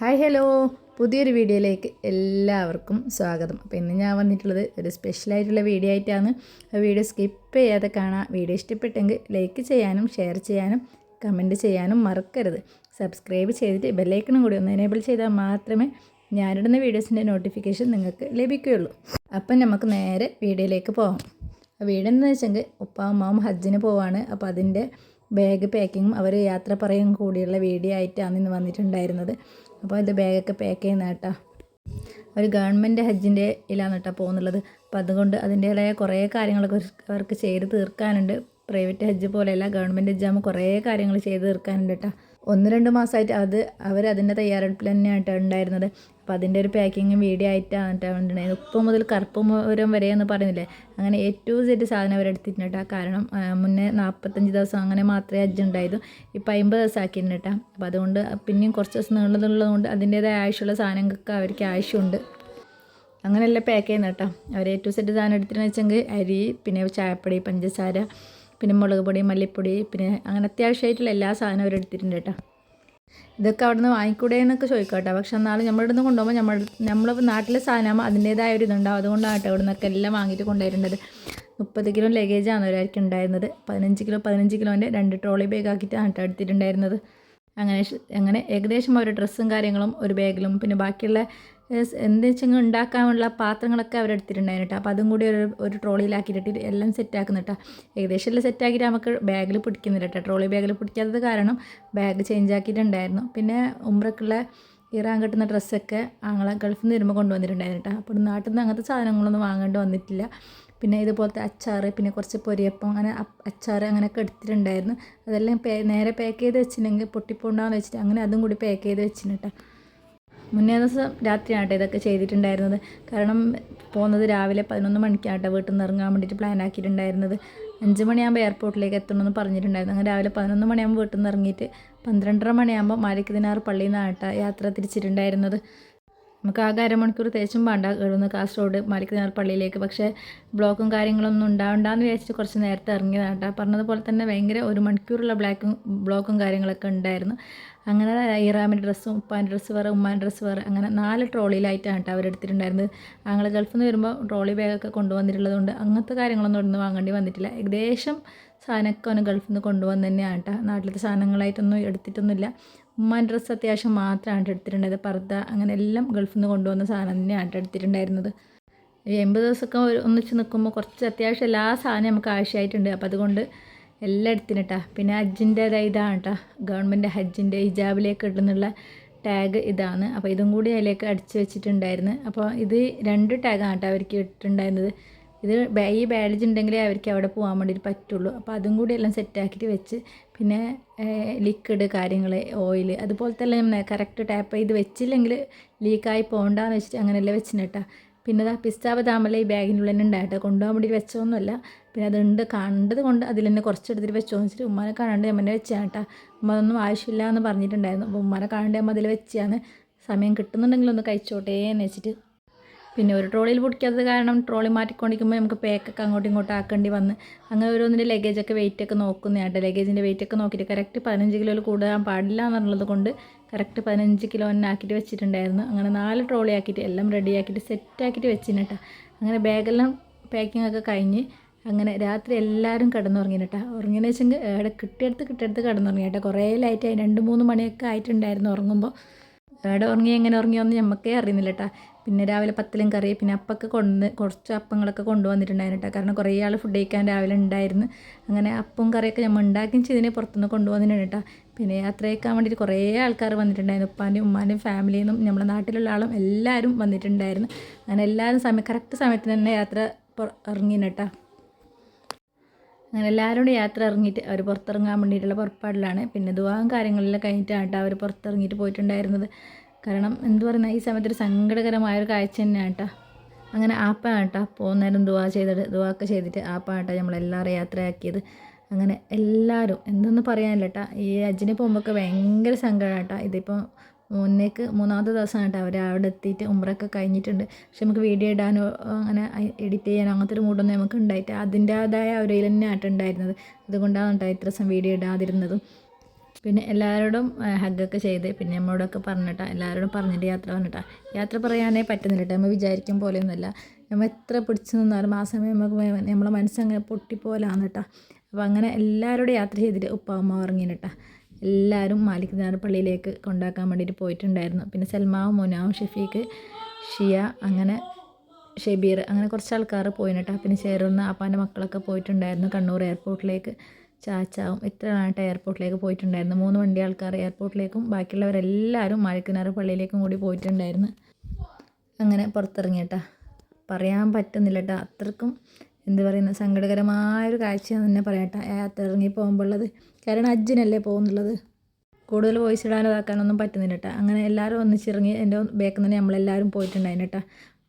Hi hello. പുതിയൊരു വീഡിയോയിലേക്ക് എല്ലാവർക്കും സ്വാഗതം. അപ്പോൾ ഇന്ന് ഞാൻ വന്നിട്ടുള്ളത് ഒരു സ്പെഷ്യലായിട്ടുള്ള വീഡിയോ ആയിട്ടാണ്. വീഡിയോ സ്കിപ്പ് ചെയ്യാതെ കാണാം. വീഡിയോ ഇഷ്ടപ്പെട്ടെങ്കിൽ ലൈക്ക് ചെയ്യാനും ഷെയർ ചെയ്യാനും കമന്റ് ചെയ്യാനും മറക്കരുത്. സബ്സ്ക്രൈബ് ചെയ്തിട്ട് ബെല്ലൈക്കണും കൂടി ഒന്ന് എനേബിൾ ചെയ്താൽ മാത്രമേ ഞാനിടുന്ന വീഡിയോസിന്റെ നോട്ടിഫിക്കേഷൻ നിങ്ങൾക്ക് ലഭിക്കുകയുള്ളൂ. അപ്പം നമുക്ക് നേരെ വീഡിയോയിലേക്ക് പോകാം വീഡിയോ എന്ന് വെച്ചെങ്കിൽ ഉപ്പാവും അമ്മാവും ഹജ്ജിന് പോവാണ്. അപ്പോൾ അതിന്റെ ബാഗ് പാക്കിങ്ങും അവർ യാത്ര പറയും കൂടിയുള്ള വീഡിയോ ആയിട്ടാണ് ഇന്ന് വന്നിട്ടുണ്ടായിരുന്നത്. അപ്പോൾ ഇത് ബാഗൊക്കെ പാക്ക് ചെയ്യുന്ന കേട്ടോ. ഒരു ഗവൺമെന്റ് ഹജ്ജിന്റെ ഇതിലാണ് കേട്ടോ പോകുന്നുള്ളത്. അപ്പോൾ അതുകൊണ്ട് അതിന്റേതായ കുറേ കാര്യങ്ങളൊക്കെ അവർക്ക് ചെയ്ത് തീർക്കാനുണ്ട്. പ്രൈവറ്റ് ഹജ്ജ് പോലെയല്ല ഗവൺമെന്റ് ഹജ്ജാകുമ്പോൾ കുറേ കാര്യങ്ങൾ ചെയ്ത് തീർക്കാനുണ്ട് കേട്ടോ. ഒന്ന് രണ്ട് മാസമായിട്ട് അത് അവർ അതിന്റെ തയ്യാറെടുപ്പിൽ തന്നെയാണ് ഉണ്ടായിരുന്നത്. അപ്പോൾ അതിന്റെ ഒരു പാക്കിങ്ങും വീഡിയോ ആയിട്ടാണ് ഉണ്ടായിരുന്നത് ഉപ്പ് മുതൽ കറുപ്പ് മൂരം വരെ എന്ന് പറയുന്നില്ലേ? അങ്ങനെ ഏറ്റവും സെറ്റ് സാധനം അവർ എടുത്തിട്ടുണ്ട് കാരണം മുന്നേ നാൽപ്പത്തഞ്ച് ദിവസം അങ്ങനെ മാത്രമേ അജ്ജ് ഉണ്ടായത് ഇപ്പോൾ അമ്പത് ദിവസം ആക്കിയിട്ടുണ്ട് അപ്പോൾ അതുകൊണ്ട് പിന്നെയും കുറച്ച് ദിവസം നീളുന്നുള്ളതുകൊണ്ട് അതിന്റേതായ ആവശ്യമുള്ള സാധനങ്ങൾക്ക് അവർക്ക് ആവശ്യമുണ്ട്. അങ്ങനെയല്ല പാക്ക് ചെയ്യുന്നത് കേട്ടോ. അവർ ഏറ്റവും സെറ്റ് സാധനം എടുത്തിട്ടുണ്ടെന്ന് വെച്ചെങ്കിൽ അരി പിന്നെ ചായപ്പൊടി പഞ്ചസാര പിന്നെ മുളക് പൊടി മല്ലിപ്പൊടി പിന്നെ അങ്ങനെ അത്യാവശ്യമായിട്ടുള്ള എല്ലാ സാധനവും അവർ എടുത്തിട്ടുണ്ട് കേട്ടോ. ഇതൊക്കെ അവിടെ നിന്ന് വാങ്ങിക്കൂടെ എന്നൊക്കെ ചോദിക്കാം കേട്ടോ പക്ഷെ എന്നാലും നമ്മളിവിടെ നിന്ന് കൊണ്ടുപോകുമ്പോൾ നമ്മൾ നമ്മൾ നാട്ടിലെ സാധനമാകുമ്പോൾ അതിന്റേതായ ഒരു ഇതുണ്ടാവും. അതുകൊണ്ടാണ് കേട്ടോ ഇവിടെ നിന്നൊക്കെ എല്ലാം വാങ്ങിയിട്ട് കൊണ്ടുവരേണ്ടത് മുപ്പത് കിലോ ലഗേജാണ് ഒരാൾക്ക് ഉണ്ടായിരുന്നത്. പതിനഞ്ച് കിലോ പതിനഞ്ച് കിലോന്റെ രണ്ട് ട്രോളി ബാഗ് ആക്കിയിട്ടാണ് കേട്ടോ എടുത്തിട്ടുണ്ടായിരുന്നത്. അങ്ങനെ അങ്ങനെ ഏകദേശം ഒരു ഡ്രസ്സും കാര്യങ്ങളും ഒരു ബാഗിലും പിന്നെ ബാക്കിയുള്ള ഏഹ്, എന്ത് വെച്ചെങ്കിൽ ഉണ്ടാക്കാനുള്ള പാത്രങ്ങളൊക്കെ അവരെടുത്തിട്ടുണ്ടായിരുന്നു കേട്ടോ. അപ്പോൾ അതും കൂടി ഒരു ഒരു ട്രോളിയിലാക്കിയിട്ട് എല്ലാം സെറ്റാക്കുന്നു കേട്ടോ. ഏകദേശം എല്ലാം സെറ്റാക്കിയിട്ട് നമുക്ക് ബാഗിൽ പിടിക്കുന്നില്ല കേട്ടോ. ട്രോളി ബാഗിൽ പിടിക്കാത്തത് കാരണം ബാഗ് ചേഞ്ച് ആക്കിയിട്ടുണ്ടായിരുന്നു. പിന്നെ ഉമ്രക്കുള്ള ഇറാൻ കിട്ടുന്ന ഡ്രസ്സൊക്കെ ആങ്ങളെ ഗൾഫിൽ നിന്ന് വരുമ്പോൾ കൊണ്ടുവന്നിട്ടുണ്ടായിരുന്നു കേട്ടോ. അപ്പോൾ നാട്ടിൽ നിന്ന് അങ്ങനത്തെ സാധനങ്ങളൊന്നും വാങ്ങേണ്ടി വന്നിട്ടില്ല. പിന്നെ ഇതുപോലത്തെ അച്ചാർ പിന്നെ കുറച്ച് പൊരിയപ്പം അങ്ങനെ അച്ചാർ അങ്ങനെയൊക്കെ എടുത്തിട്ടുണ്ടായിരുന്നു. അതെല്ലാം നേരെ പാക്ക് ചെയ്ത് വെച്ചിട്ടുണ്ടെങ്കിൽ പൊട്ടിപ്പോണ്ടാന്ന് വെച്ചിട്ട് അങ്ങനെ അതും കൂടി പാക്ക് ചെയ്ത് വെച്ചിട്ടുണ്ട് കേട്ടോ. മുന്നേ ദിവസം രാത്രിയാണ് ഇതൊക്കെ ചെയ്തിട്ടുണ്ടായിരുന്നത്. കാരണം പോകുന്നത് രാവിലെ പതിനൊന്ന് മണിക്കാട്ടോ വീട്ടിൽ നിന്ന് ഇറങ്ങാൻ വേണ്ടിയിട്ട് പ്ലാൻ ആക്കിയിട്ടുണ്ടായിരുന്നത്. അഞ്ച് മണിയാകുമ്പോൾ എയർപോർട്ടിലേക്ക് എത്തണമെന്ന് പറഞ്ഞിട്ടുണ്ടായിരുന്നു. അങ്ങനെ രാവിലെ പതിനൊന്ന് മണിയാകുമ്പോൾ വീട്ടിൽ നിന്ന് ഇറങ്ങിയിട്ട് പന്ത്രണ്ടര മണിയാകുമ്പോൾ മാലിക്കതിനാറ് പള്ളിയിൽ നിന്നാണ് കേട്ടോ യാത്ര തിരിച്ചിട്ടുണ്ടായിരുന്നത്. നമുക്ക് ആകെ അരമണിക്കൂർ തേച്ചും വേണ്ട ഇവിടുന്ന് കാസർഗോഡ് മാലിക്കതിനാർ പള്ളിയിലേക്ക്. പക്ഷേ ബ്ലോക്കും കാര്യങ്ങളൊന്നും ഉണ്ടാവണ്ടെന്ന് വിചാരിച്ചിട്ട് കുറച്ച് നേരത്തെ ഇറങ്ങിയതാണ് കേട്ടോ പറഞ്ഞതുപോലെ തന്നെ ഭയങ്കര ഒരു മണിക്കൂറുള്ള ബ്ലാക്കും ബ്ലോക്കും കാര്യങ്ങളൊക്കെ ഉണ്ടായിരുന്നു. അങ്ങനെ ഇറാമിന്റെ ഡ്രസ്സും ഉപ്പാന്റെ ഡ്രസ്സ് വേറെ ഉമ്മാന്റെ ഡ്രസ്സ് വേറെ അങ്ങനെ നാല് ട്രോളിയിലായിട്ടാണ് കേട്ടോ അവരെടുത്തിട്ടുണ്ടായിരുന്നത് ഞങ്ങൾ ഗൾഫിൽ നിന്ന് വരുമ്പോൾ ട്രോളി ബാഗൊക്കെ കൊണ്ടുവന്നിട്ടുള്ളതുകൊണ്ട് അങ്ങനത്തെ കാര്യങ്ങളൊന്നും ഇവിടുന്ന് വാങ്ങേണ്ടി വന്നിട്ടില്ല. ഏകദേശം സാധനമൊക്കെ അവന് ഗൾഫിൽ നിന്ന് കൊണ്ടുവന്ന് തന്നെയാണ് കേട്ടോ നാട്ടിലത്തെ സാധനങ്ങളായിട്ടൊന്നും എടുത്തിട്ടൊന്നുമില്ല. ഉമ്മാൻ ഡ്രസ്സ് അത്യാവശ്യം മാത്രമാണ് എടുത്തിട്ടുണ്ടായത്. പർദ്ദ അങ്ങനെ എല്ലാം ഗൾഫിൽ നിന്ന് കൊണ്ടുവന്ന സാധനം തന്നെയാണ് എടുത്തിട്ടുണ്ടായിരുന്നത്. എൺപത് ദിവസമൊക്കെ ഒന്നിച്ച് നിൽക്കുമ്പോൾ കുറച്ച് അത്യാവശ്യം എല്ലാ സാധനവും നമുക്ക് ആവശ്യമായിട്ടുണ്ട്. അപ്പോൾ അതുകൊണ്ട് എല്ലാം എടുത്തിന് കേട്ടോ പിന്നെ ഹജ്ജിന്റെതായ ഇതാണ് കേട്ടോ ഗവൺമെന്റ് ഹജ്ജിന്റെ ഹിജാബിലേക്ക് ഇടുന്നുള്ള ടാഗ് ഇതാണ്. അപ്പോൾ ഇതും കൂടി അതിലേക്ക് അടിച്ചു വെച്ചിട്ടുണ്ടായിരുന്നു. അപ്പോൾ ഇത് രണ്ട് ടാഗാണ് കേട്ടോ അവർക്ക് ഇട്ടിട്ടുണ്ടായിരുന്നത്. ഇത് ഈ ബാഡേജ് ഉണ്ടെങ്കിലേ അവർക്ക് അവിടെ പോകാൻ വേണ്ടിയിട്ട് പറ്റുള്ളൂ. അപ്പോൾ അതും കൂടി എല്ലാം സെറ്റാക്കിയിട്ട് വെച്ച് പിന്നെ ലിക്വിഡ് കാര്യങ്ങൾ ഓയിൽ അതുപോലത്തെ എല്ലാം കറക്റ്റ് ടാപ്പ് ചെയ്ത് വെച്ചില്ലെങ്കിൽ ലീക്കായി പോകണ്ടെന്ന് വെച്ചിട്ട് അങ്ങനെയല്ലേ വെച്ചിട്ടുണ്ട് കേട്ടോ പിന്നെ ഇതാ പിസ്താവ് താമല ഈ ബാഗിനുള്ളിൽ തന്നെ ഉണ്ടായിട്ട്? കൊണ്ടുപോകാൻ വേണ്ടി വെച്ചതൊന്നുമല്ല. പിന്നെ അതുണ്ട് കണ്ടത് കൊണ്ട് അതിൽ തന്നെ കുറച്ച് എടുത്തിട്ട് വെച്ചോന്ന് വെച്ചിട്ട് ഉമ്മനെ കാണാണ്ട് അമ്മനെ വെച്ചാണ് കേട്ടോ. ഉമ്മ അതൊന്നും ആവശ്യമില്ല എന്ന് പറഞ്ഞിട്ടുണ്ടായിരുന്നു. അപ്പോൾ ഉമ്മാനെ കാണാണ്ട് അമ്മ അതിൽ വെച്ചാണ്. സമയം കിട്ടുന്നുണ്ടെങ്കിൽ ഒന്ന് കഴിച്ചോട്ടേ എന്ന് വെച്ചിട്ട്. പിന്നെ ഒരു ട്രോളിയിൽ പിടിക്കാത്തത് കാരണം ട്രോളി മാറ്റിക്കൊണ്ടിരിക്കുമ്പോൾ നമുക്ക് പേക്കൊക്കെ അങ്ങോട്ടും ഇങ്ങോട്ടും ആക്കേണ്ടി വന്ന്. അങ്ങനെ ഓരോന്നിന്റെ ലഗേജൊക്കെ വെയിറ്റ് ഒക്കെ നോക്കുന്നതാണ് ലഗേജിന്റെ വെയിറ്റ് ഒക്കെ നോക്കിയിട്ട് കറക്റ്റ് പതിനഞ്ച് കിലോയിൽ കൂടാൻ പാടില്ല എന്നുള്ളത് കൊണ്ട് കറക്റ്റ് പതിനഞ്ച് കിലോ തന്നെ ആക്കിയിട്ട് വെച്ചിട്ടുണ്ടായിരുന്നു. അങ്ങനെ നാല് ട്രോളി ആക്കിയിട്ട് എല്ലാം റെഡി ആക്കിയിട്ട് സെറ്റ് ആക്കിയിട്ട് വെച്ചിന് കേട്ടോ അങ്ങനെ ബാഗെല്ലാം പാക്കിംഗ് ഒക്കെ കഴിഞ്ഞ് അങ്ങനെ രാത്രി എല്ലാവരും കിടന്നുറങ്ങിയിട്ടാ ഉറങ്ങിയെന്ന് വെച്ചെങ്കിൽ ഇവിടെ കിട്ടിയെടുത്ത് കിട്ടിയെടുത്ത് കിടന്നുറങ്ങി കേട്ടോ കുറേ ലൈറ്റായി രണ്ട് മൂന്ന് മണിയൊക്കെ ആയിട്ടുണ്ടായിരുന്നു ഉറങ്ങുമ്പോൾ എവിടെ ഉറങ്ങി എങ്ങനെ ഉറങ്ങിയോന്ന് ഞമ്മക്കേ അറിയുന്നില്ല കേട്ടോ പിന്നെ രാവിലെ പത്തിലും കറി പിന്നെ അപ്പൊക്കെ കൊണ്ട് കുറച്ച് അപ്പങ്ങളൊക്കെ കൊണ്ടുവന്നിട്ടുണ്ടായിരുന്നു കേട്ടോ കാരണം കുറേ ആൾ ഫുഡ് കഴിക്കാൻ രാവിലെ ഉണ്ടായിരുന്നു. അങ്ങനെ അപ്പവും കറിയൊക്കെ നമ്മൾ ഉണ്ടാക്കി ചെയ്തിനെ പുറത്തുനിന്ന് കൊണ്ടുവന്നിട്ടുണ്ട് കേട്ടോ പിന്നെ യാത്ര കഴിക്കാൻ വേണ്ടിയിട്ട് കുറേ ആൾക്കാർ വന്നിട്ടുണ്ടായിരുന്നു. ഉപ്പാന്റെയും ഉമ്മാന്റെയും ഫാമിലിയിൽ നിന്നും നമ്മുടെ നാട്ടിലുള്ള ആളും എല്ലാവരും വന്നിട്ടുണ്ടായിരുന്നു. അങ്ങനെ എല്ലാവരും സമയം കറക്റ്റ് സമയത്ത് തന്നെ യാത്ര ഇറങ്ങിയിട്ടാ അങ്ങനെ എല്ലാവരും യാത്ര ഇറങ്ങിയിട്ട് അവർ പുറത്തിറങ്ങാൻ വേണ്ടിയിട്ടുള്ള പുറപ്പാടിലാണ്. പിന്നെ ദുവാഹം കാര്യങ്ങളെല്ലാം കഴിഞ്ഞിട്ടാണ് കേട്ടോ അവർ പുറത്തിറങ്ങിയിട്ട് പോയിട്ടുണ്ടായിരുന്നത്. കാരണം എന്ത് പറയുന്ന ഈ സമയത്ത് ഒരു സങ്കടകരമായ ഒരു കാഴ്ച തന്നെയാണ് കേട്ടോ അങ്ങനെ ആപ്പാണ് കേട്ടോ പോകുന്നേരം ദുവാ ചെയ്തിട്ട് ദുവാക്കെ ചെയ്തിട്ട് ആപ്പാണ് കേട്ടോ നമ്മളെല്ലാവരും യാത്രയാക്കിയത്. അങ്ങനെ എല്ലാവരും എന്തൊന്നും പറയാനില്ല കേട്ടോ ഈ അജിനെ പോകുമ്പോഴൊക്കെ ഭയങ്കര സങ്കടമാണ് കേട്ടോ ഇതിപ്പോൾ മുന്നേക്ക് മൂന്നാമത്തെ ദിവസമാണ് കേട്ടോ അവർ അവിടെ എത്തിയിട്ട് ഉമ്രൊക്കെ കഴിഞ്ഞിട്ടുണ്ട്. പക്ഷെ നമുക്ക് വീഡിയോ ഇടാനോ അങ്ങനെ എഡിറ്റ് ചെയ്യാനോ അങ്ങനത്തെ ഒരു മൂഡൊന്നും നമുക്ക് ഉണ്ടായിട്ട് അതിന്റേതായ ഒരു തന്നെ ആയിട്ട് ഉണ്ടായിരുന്നത്. അതുകൊണ്ടാണ് കേട്ടോ ഇത്ര ദിവസം വീഡിയോ ഇടാതിരുന്നതും. പിന്നെ എല്ലാവരോടും ഹഗ്ഗൊക്കെ ചെയ്ത് പിന്നെ നമ്മളോടൊക്കെ പറഞ്ഞിട്ടാ എല്ലാവരോടും പറഞ്ഞിട്ട് യാത്ര പറഞ്ഞിട്ടാ. യാത്ര പറയാനേ പറ്റുന്നില്ല കേട്ടോ നമ്മൾ വിചാരിക്കും പോലെയൊന്നുമല്ല. നമ്മൾ എത്ര പിടിച്ചു നിന്നാലും ആ സമയം നമുക്ക് നമ്മളെ മനസ്സങ്ങനെ പൊട്ടിപ്പോലാണ് കേട്ടോ അപ്പോൾ അങ്ങനെ എല്ലാവരോടും യാത്ര ചെയ്തിട്ട് ഉപ്പാമ്മ ഇറങ്ങിന് കേട്ടോ എല്ലാവരും മാലിക് പള്ളിയിലേക്ക് കൊണ്ടാക്കാൻ വേണ്ടിയിട്ട് പോയിട്ടുണ്ടായിരുന്നു. പിന്നെ സൽമാവും മുനാവും ഷഫീഖ് ഷിയ അങ്ങനെ ഷെബീർ അങ്ങനെ കുറച്ച് ആൾക്കാർ പോയിട്ടാ പിന്നെ ചേരുന്ന അപ്പാന്റെ മക്കളൊക്കെ പോയിട്ടുണ്ടായിരുന്നു കണ്ണൂർ എയർപോർട്ടിലേക്ക്. ചാച്ചാവും ഇത്ര ആയിട്ട് എയർപോർട്ടിലേക്ക് പോയിട്ടുണ്ടായിരുന്നു മൂന്ന് വണ്ടി ആൾക്കാർ എയർപോർട്ടിലേക്കും ബാക്കിയുള്ളവരെല്ലാവരും മാലിക്കനാറ് പള്ളിയിലേക്കും കൂടി പോയിട്ടുണ്ടായിരുന്നു. അങ്ങനെ പുറത്തിറങ്ങിയിട്ടാ പറയാൻ പറ്റുന്നില്ല കേട്ടോ അത്രക്കും എന്ത് പറയുന്ന സങ്കടകരമായൊരു കാഴ്ചയെന്ന് തന്നെ പറയട്ടെ. യാത്ര ഇറങ്ങി പോകുമ്പോഴുള്ളത് കാരണം അജ്ജിനല്ലേ പോകുന്നുള്ളത്. കൂടുതൽ വോയിസ് ഇടാനോ ഇതാക്കാനൊന്നും പറ്റുന്നില്ല കേട്ടോ അങ്ങനെ എല്ലാവരും ഒന്നിച്ചിറങ്ങി എന്റെ ബേക്കിൽ തന്നെ നമ്മളെല്ലാവരും പോയിട്ടുണ്ടായിരുന്നു കേട്ടോ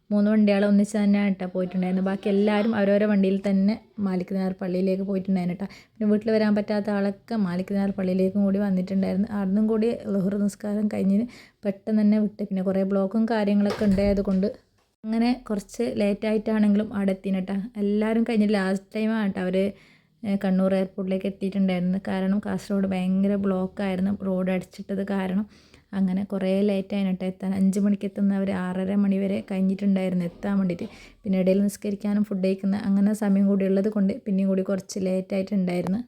മൂന്ന് വണ്ടികൾ ഒന്നിച്ച് തന്നെയാണ് കേട്ടോ പോയിട്ടുണ്ടായിരുന്നു ബാക്കി എല്ലാവരും അവരവരെ വണ്ടിയിൽ തന്നെ മാലിക്കുന്നാർ പള്ളിയിലേക്ക് പോയിട്ടുണ്ടായിരുന്നു കേട്ടോ പിന്നെ വീട്ടിൽ വരാൻ പറ്റാത്ത ആളൊക്കെ മാലിക്കുന്നാർ പള്ളിയിലേക്കും കൂടി വന്നിട്ടുണ്ടായിരുന്നു. അവിടുന്നും കൂടി ലഹുർ നിസ്കാരം കഴിഞ്ഞ് പെട്ടെന്ന് തന്നെ വിട്ട്. പിന്നെ കുറേ ബ്ലോക്കും കാര്യങ്ങളൊക്കെ ഉണ്ടായത് കൊണ്ട് അങ്ങനെ കുറച്ച് ലേറ്റായിട്ടാണെങ്കിലും അവിടെ എത്തിന് കേട്ടോ എല്ലാവരും കഴിഞ്ഞ ലാസ്റ്റ് ടൈമാണ് കേട്ടോ അവർ കണ്ണൂർ എയർപോർട്ടിലേക്ക് എത്തിയിട്ടുണ്ടായിരുന്നു കാരണം കാസർഗോഡ് ഭയങ്കര ബ്ലോക്കായിരുന്നു റോഡ് അടിച്ചിട്ടത് കാരണം. അങ്ങനെ കുറേ ലേറ്റ് കേട്ടോ എത്താൻ. അഞ്ച് മണിക്ക് എത്തുന്നവർ ആറര മണി വരെ കഴിഞ്ഞിട്ടുണ്ടായിരുന്നു എത്താൻ വേണ്ടിയിട്ട്. പിന്നെ ഇടയിൽ നിസ്കരിക്കാനും ഫുഡ് കഴിക്കുന്ന അങ്ങനെ സമയം കൂടി ഉള്ളത് കൊണ്ട് പിന്നെയും കൂടി കുറച്ച് ലേറ്റായിട്ടുണ്ടായിരുന്നു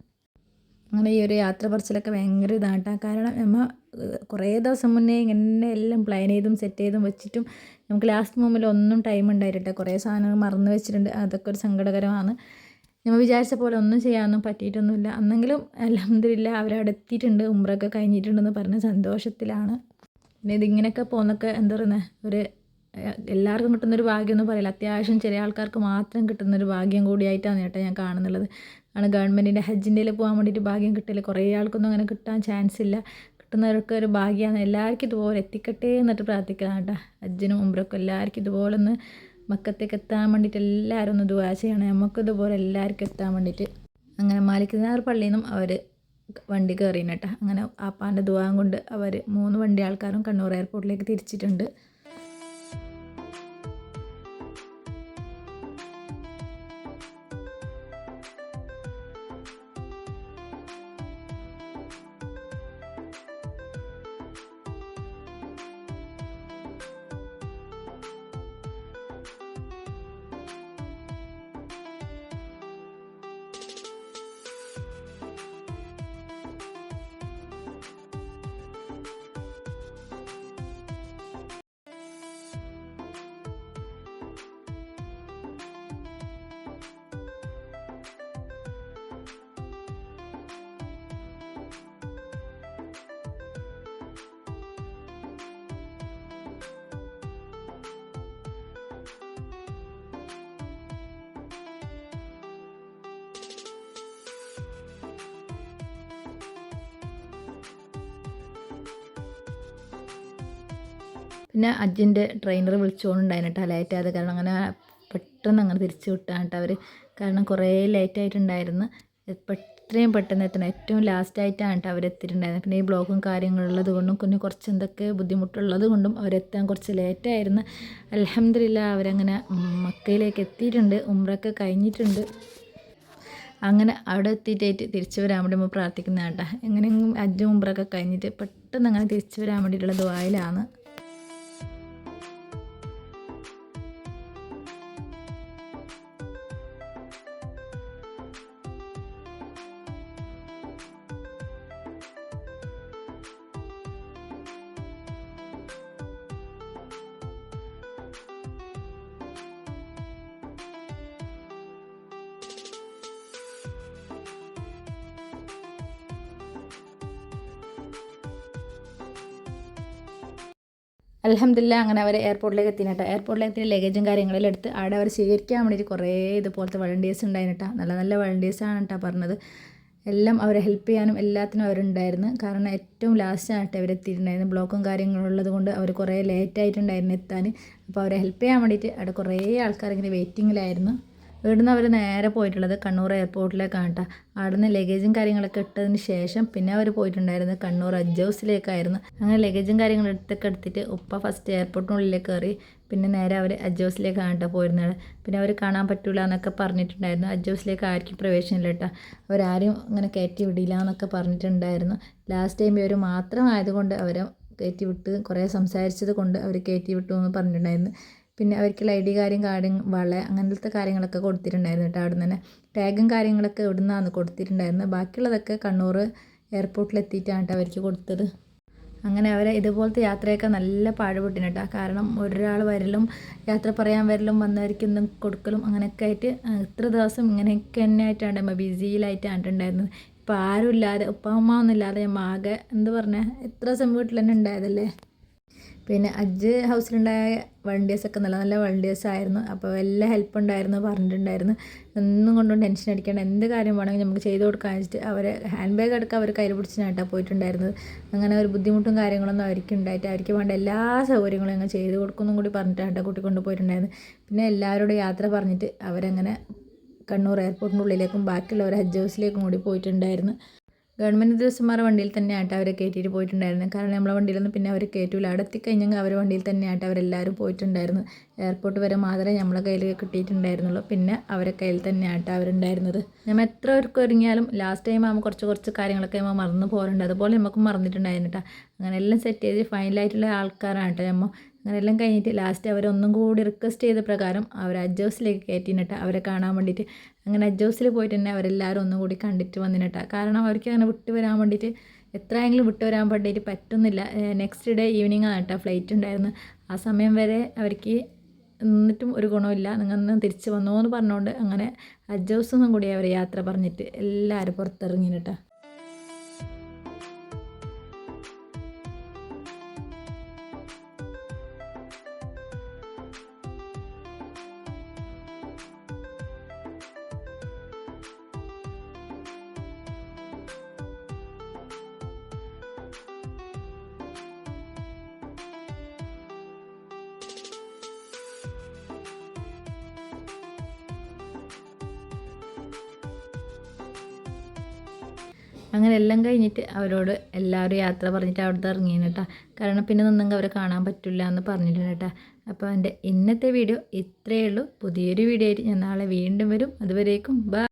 അങ്ങനെ ഈ ഒരു യാത്ര പറച്ചിലൊക്കെ ഭയങ്കര ഇതാട്ടാ. കാരണം നമ്മൾ കുറേ ദിവസം മുന്നേ ഇങ്ങനെ എല്ലാം പ്ലാൻ ചെയ്തും സെറ്റ് ചെയ്തും വെച്ചിട്ടും നമുക്ക് ലാസ്റ്റ് മൂമിൽ ഒന്നും ടൈം ഉണ്ടായിട്ടില്ല. കുറേ സാധനങ്ങൾ മറന്നു വെച്ചിട്ടുണ്ട്. അതൊക്കെ ഒരു സങ്കടകരമാണ്. നമ്മൾ വിചാരിച്ച പോലെ ഒന്നും ചെയ്യാനൊന്നും പറ്റിയിട്ടൊന്നുമില്ല. അന്നെങ്കിലും അലഹമില്ല അവരവിടെ എത്തിയിട്ടുണ്ട്. ഉമ്രൊക്കെ കഴിഞ്ഞിട്ടുണ്ടെന്ന് പറഞ്ഞ സന്തോഷത്തിലാണ്. പിന്നെ ഇതിങ്ങനെയൊക്കെ പോകുന്നൊക്കെ എന്താ പറയുന്നത് ഒരു എല്ലാവർക്കും കിട്ടുന്നൊരു ഭാഗ്യം ഒന്നും പറയില്ല. അത്യാവശ്യം ചില ആൾക്കാർക്ക് മാത്രം കിട്ടുന്നൊരു ഭാഗ്യം കൂടിയായിട്ടാണ് കേട്ടോ ഞാൻ കാണുന്നുള്ളത്. ആണ് ഗവൺമെന്റിന്റെ ഹജ്ജിന്റെ പോകാൻ വേണ്ടിയിട്ട് ഭാഗ്യം കിട്ടില്ല കുറേ ആൾക്കൊന്നും അങ്ങനെ കിട്ടാൻ ചാൻസ് ഇല്ല. കിട്ടുന്നവർക്ക് ഒരു ഭാഗ്യമാണ് എല്ലാവർക്കും ഇതുപോലെ എത്തിക്കട്ടെ എന്നിട്ട് പ്രാർത്ഥിക്കണം കേട്ടോ. അജ്ജനും ഉമ്പ്രക്കും എല്ലാവർക്കും ഇതുപോലെ ഒന്ന് മക്കത്തേക്ക് എത്താൻ വേണ്ടിയിട്ട് എല്ലാവരും ഒന്ന് ദുവാ ചെയ്യണം. നമുക്കിതുപോലെ എല്ലാവർക്കും എത്താൻ വേണ്ടിയിട്ട്. അങ്ങനെ മാലിക്കുന്നാർ പള്ളിയിൽ നിന്നും അവർ വണ്ടി കയറിന് കേട്ടോ. അങ്ങനെ ആപ്പാന്റെ ദുവാൻ കൊണ്ട് അവർ മൂന്ന് വണ്ടി ആൾക്കാരും കണ്ണൂർ എയർപോർട്ടിലേക്ക് തിരിച്ചിട്ടുണ്ട്. പിന്നെ അജിന്റെ ട്രെയിനർ വിളിച്ചുകൊണ്ടുണ്ടായിരുന്നു കേട്ടോ ലേറ്റ് ആയത്. കാരണം അങ്ങനെ പെട്ടെന്ന് അങ്ങനെ തിരിച്ചു വിട്ടാണ് കേട്ടോ അവർ കാരണം കുറേ ലേറ്റ് ആയിട്ടുണ്ടായിരുന്നു. എത്രയും പെട്ടെന്ന് എത്തണം. ഏറ്റവും ലാസ്റ്റ് ആയിട്ടാണ് കേട്ടോ അവരെത്തിയിട്ടുണ്ടായിരുന്നത് പിന്നെ ഈ ബ്ലോക്കും കാര്യങ്ങളുള്ളത് കൊണ്ടും പിന്നെ കുറച്ച് എന്തൊക്കെ ബുദ്ധിമുട്ടുള്ളത് കൊണ്ടും അവരെത്താൻ കുറച്ച് ലേറ്റായിരുന്നു അലഹമില്ല അവരങ്ങനെ മക്കയിലേക്ക് എത്തിയിട്ടുണ്ട്. ഉമ്രൊക്കെ കഴിഞ്ഞിട്ടുണ്ട്. അങ്ങനെ അവിടെ എത്തിയിട്ടായിട്ട് തിരിച്ചു വരാൻ വേണ്ടി നമ്മൾ പ്രാർത്ഥിക്കുന്ന കേട്ടോ എങ്ങനെയെങ്കിലും അജ്ജും ഉമ്രൊക്കെ കഴിഞ്ഞിട്ട് പെട്ടെന്ന് അങ്ങനെ തിരിച്ചു വരാൻ വേണ്ടിയിട്ടുള്ള ദ്വായിലാണ് അലഹമില്ല അങ്ങനെ അവർ എയർപോർട്ടിലേക്ക് എത്തിനട്ടോ എയർപോർട്ടിലേക്ക് എത്തിയ ലഗേജും കാര്യങ്ങളെല്ലാം എടുത്ത് അവിടെ അവർ സ്വീകരിക്കാൻ വേണ്ടിയിട്ട് കുറേ ഇതുപോലത്തെ വളണ്ടിയേഴ്സ് ഉണ്ടായിരുന്നു നല്ല നല്ല വളണ്ടിയേഴ്സാണ് കേട്ടോ പറഞ്ഞത്. എല്ലാം അവരെ ഹെൽപ്പ് ചെയ്യാനും എല്ലാത്തിനും അവരുണ്ടായിരുന്നു. കാരണം ഏറ്റവും ലാസ്റ്റാണ് കേട്ടോ അവരെത്തിയിട്ടുണ്ടായിരുന്നു ബ്ലോക്കും കാര്യങ്ങളും ഉള്ളത് കൊണ്ട് അവർ കുറേ ലേറ്റ് ആയിട്ടുണ്ടായിരുന്നു എത്താൻ. അപ്പോൾ അവരെ ഹെൽപ്പ് ചെയ്യാൻ വേണ്ടിയിട്ട് അവിടെ കുറേ ആൾക്കാർ ഇങ്ങനെ വെയിറ്റിങ്ങിലായിരുന്നു ഇവിടുന്ന് അവർ നേരെ പോയിട്ടുള്ളത് കണ്ണൂർ എയർപോർട്ടിലേക്കാണ് കേട്ടോ അവിടുന്ന് ലഗേജും കാര്യങ്ങളൊക്കെ ഇട്ടതിന് ശേഷം പിന്നെ അവർ പോയിട്ടുണ്ടായിരുന്നത് കണ്ണൂർ അജ് ഹൗസിലേക്കായിരുന്നു അങ്ങനെ ലഗേജും കാര്യങ്ങളും എടുത്തൊക്കെ എടുത്തിട്ട് ഉപ്പ ഫസ്റ്റ് എയർപോർട്ടിനുള്ളിലേക്ക് കയറി പിന്നെ നേരെ അവർ അജ് ഹൗസിലേക്കാണ് കേട്ടോ പോയിരുന്നത്. പിന്നെ അവർ കാണാൻ പറ്റൂല എന്നൊക്കെ പറഞ്ഞിട്ടുണ്ടായിരുന്നു. അജ് ഹൗസിലേക്ക് ആർക്കും പ്രവേശനമില്ല കേട്ടോ അവരാരും അങ്ങനെ കയറ്റി വിടില്ല എന്നൊക്കെ പറഞ്ഞിട്ടുണ്ടായിരുന്നു. ലാസ്റ്റ് ടൈം ഇവർ മാത്രമായതുകൊണ്ട് അവരെ കയറ്റി വിട്ട് കുറേ സംസാരിച്ചത് കൊണ്ട് അവർ കയറ്റി വിട്ടു എന്ന് പറഞ്ഞിട്ടുണ്ടായിരുന്നു. പിന്നെ അവർക്കുള്ള ഐ ഡി കാര്യം കാര്യം വള അങ്ങനത്തെ കാര്യങ്ങളൊക്കെ കൊടുത്തിട്ടുണ്ടായിരുന്നു കേട്ടോ അവിടെ തന്നെ. ടാഗും കാര്യങ്ങളൊക്കെ ഇവിടെ നിന്നാണ് കൊടുത്തിട്ടുണ്ടായിരുന്നത് ബാക്കിയുള്ളതൊക്കെ കണ്ണൂർ എയർപോർട്ടിൽ എത്തിയിട്ടാണ് കേട്ടോ അവർക്ക് കൊടുത്തത്. അങ്ങനെ അവരെ ഇതുപോലത്തെ യാത്രയൊക്കെ നല്ല പാടുപെട്ടിന് കേട്ടോ. കാരണം ഒരാൾ വരലും യാത്ര പറയാൻ വരലും വന്നവർക്ക് കൊടുക്കലും അങ്ങനെയൊക്കെ ആയിട്ട് ഇത്ര ദിവസം ഇങ്ങനെയൊക്കെ തന്നെ ആയിട്ടാണ് നമ്മൾ ബിസിയിലായിട്ടാണ് ഇപ്പോൾ ആരും ഇല്ലാതെ അമ്മ ഒന്നും ഇല്ലാതെ നമ്മൾ ആകെ എന്ത് പറഞ്ഞാൽ എത്ര ദിവസം വീട്ടിൽ തന്നെ ഉണ്ടായതല്ലേ? പിന്നെ അജ്ജ് ഹൗസിലുണ്ടായ വളണ്ടിയേഴ്സൊക്കെ നല്ല നല്ല വളണ്ടിയേഴ്സ് ആയിരുന്നു അപ്പോൾ എല്ലാ ഹെൽപ്പ് ഉണ്ടായിരുന്നു പറഞ്ഞിട്ടുണ്ടായിരുന്നു. ഒന്നും കൊണ്ടും ടെൻഷൻ അടിക്കേണ്ട. എന്ത് കാര്യം വേണമെങ്കിൽ നമുക്ക് ചെയ്ത് കൊടുക്കാൻ വെച്ചിട്ട് അവരെ ഹാൻഡ് ബാഗ് അടക്കം അവർ കയ്യിൽ പിടിച്ചിട്ടാണ് പോയിട്ടുണ്ടായിരുന്നത്. അങ്ങനെ ഒരു ബുദ്ധിമുട്ടും കാര്യങ്ങളൊന്നും അവർക്ക് ഉണ്ടായിട്ട് അവർക്ക് വേണ്ട എല്ലാ സൗകര്യങ്ങളും അങ്ങ് ചെയ്ത് കൊടുക്കുന്നും കൂടി പറഞ്ഞിട്ടാണ് കൂട്ടി കൊണ്ടുപോയിട്ടുണ്ടായിരുന്നു പിന്നെ എല്ലാവരോടും യാത്ര പറഞ്ഞിട്ട് അവരങ്ങനെ കണ്ണൂർ എയർപോർട്ടിന്റെ ഉള്ളിലേക്കും ബാക്കിയുള്ളവർ ഹജ്ജ് ഹൗസിലേക്കും കൂടി പോയിട്ടുണ്ടായിരുന്നു. ഗവൺമെന്റ് ഉദ്യോഗസ്ഥന്മാരുടെ വണ്ടിയിൽ തന്നെയായിട്ട് അവരെ കയറ്റിയിട്ട് പോയിട്ടുണ്ടായിരുന്നത് കാരണം നമ്മളെ വണ്ടിയിലൊന്നും പിന്നെ അവർ കയറ്റൂല അവിടെ എത്തിക്കഴിഞ്ഞെങ്കിൽ അവരെ വണ്ടിയിൽ തന്നെയായിട്ട് അവരെല്ലാവരും പോയിട്ടുണ്ടായിരുന്നു. എയർപോർട്ട് വരെ മാത്രമേ നമ്മളെ കയ്യിൽ കിട്ടിയിട്ടുണ്ടായിരുന്നുള്ളൂ. പിന്നെ അവരെ കയ്യിൽ തന്നെയായിട്ട് അവരുണ്ടായിരുന്നത്. നമ്മൾ എത്ര പേർക്ക് ഒരുങ്ങിയാലും ലാസ്റ്റ് ടൈം ആകുമ്പോൾ കുറച്ച് കുറച്ച് കാര്യങ്ങളൊക്കെ നമ്മൾ മറന്നു പോകാറുണ്ട്. അതുപോലെ നമുക്ക് മറന്നിട്ടുണ്ടായിരുന്നു കേട്ടോ. അങ്ങനെ എല്ലാം സെറ്റ് ചെയ്ത് ഫൈനലായിട്ടുള്ള ആൾക്കാരാണ് കേട്ടോ നമ്മൾ അങ്ങനെ എല്ലാം കഴിഞ്ഞിട്ട് ലാസ്റ്റ് അവരൊന്നും കൂടി റിക്വസ്റ്റ് ചെയ്ത പ്രകാരം അവർ അജ്ജോസിലേക്ക് കയറ്റിനിട്ട് അവരെ കാണാൻ വേണ്ടിയിട്ട് അങ്ങനെ അജ്ജോസിൽ പോയിട്ട് തന്നെ അവരെല്ലാവരും ഒന്നും കൂടി കണ്ടിട്ട് വന്നിട്ടാ കാരണം അവർക്ക് അങ്ങനെ വിട്ടു വരാൻ വേണ്ടിയിട്ട് എത്രയെങ്കിലും വിട്ടു വരാൻ വേണ്ടിയിട്ട് പറ്റുന്നില്ല. നെക്സ്റ്റ് ഡേ ഈവനിങ് ആണ് കേട്ടോ ഫ്ലൈറ്റ് ഉണ്ടായിരുന്നു ആ സമയം വരെ അവർക്ക് എന്നിട്ടും ഒരു ഗുണമില്ല നിങ്ങൾ തിരിച്ച് വന്നോ എന്ന് പറഞ്ഞുകൊണ്ട് അങ്ങനെ അജ്ജോസൊന്നും കൂടി അവർ യാത്ര പറഞ്ഞിട്ട് എല്ലാവരും പുറത്തിറങ്ങി അങ്ങനെ എല്ലാം കഴിഞ്ഞിട്ട് അവരോട് എല്ലാവരും യാത്ര പറഞ്ഞിട്ട് അവിടുത്തെ ഇറങ്ങിയാണ് കേട്ടോ. കാരണം പിന്നെ നിന്നെങ്കിൽ അവരെ കാണാൻ പറ്റില്ല എന്ന് പറഞ്ഞിട്ടുണ്ട് കേട്ടോ. അപ്പോൾ എന്റെ ഇന്നത്തെ വീഡിയോ ഇത്രയേ ഉള്ളൂ. പുതിയൊരു വീഡിയോ ആയിട്ട് ഞാൻ നാളെ വീണ്ടും വരും. അതുവരേക്കും ബൈ